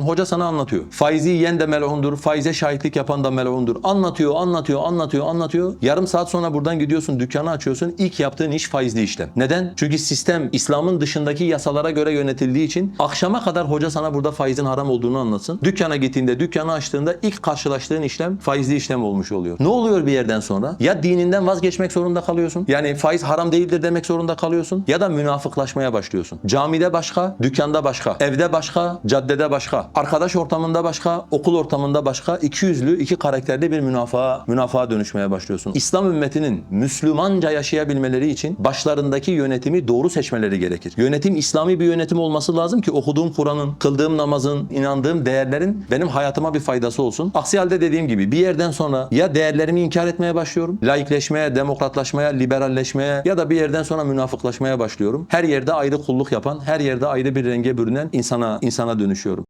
Hoca sana anlatıyor. Faizi yiyen de melundur, faize şahitlik yapan da melundur. Anlatıyor, anlatıyor, anlatıyor, anlatıyor. Yarım saat sonra buradan gidiyorsun, dükkanı açıyorsun. İlk yaptığın iş faizli işlem. Neden? Çünkü sistem İslam'ın dışındaki yasalara göre yönetildiği için akşama kadar hoca sana burada faizin haram olduğunu anlatsın. Dükkana gittiğinde, dükkanı açtığında ilk karşılaştığın işlem faizli işlem olmuş oluyor. Ne oluyor bir yerden sonra? Ya dininden vazgeçmek zorunda kalıyorsun. Yani faiz haram değildir demek zorunda kalıyorsun. Ya da münafıklaşmaya başlıyorsun. Camide başka, dükkanda başka, evde başka, caddede başka, arkadaş ortamında başka, okul ortamında başka, iki yüzlü, iki karakterli bir münafığa, münafığa dönüşmeye başlıyorsun. İslam ümmetinin Müslümanca yaşayabilmeleri için başlarındaki yönetimi doğru seçmeleri gerekir. Yönetim İslami bir yönetim olması lazım ki okuduğum Kur'an'ın, kıldığım namazın, inandığım değerlerin benim hayatıma bir faydası olsun. Aksi halde dediğim gibi bir yerden sonra ya değerlerimi inkar etmeye başlıyorum, laikleşmeye, demokratlaşmaya, liberalleşmeye ya da bir yerden sonra münafıklaşmaya başlıyorum. Her yerde ayrı kulluk yapan, her yerde ayrı bir renge bürünen insana insana dönüşüyorum.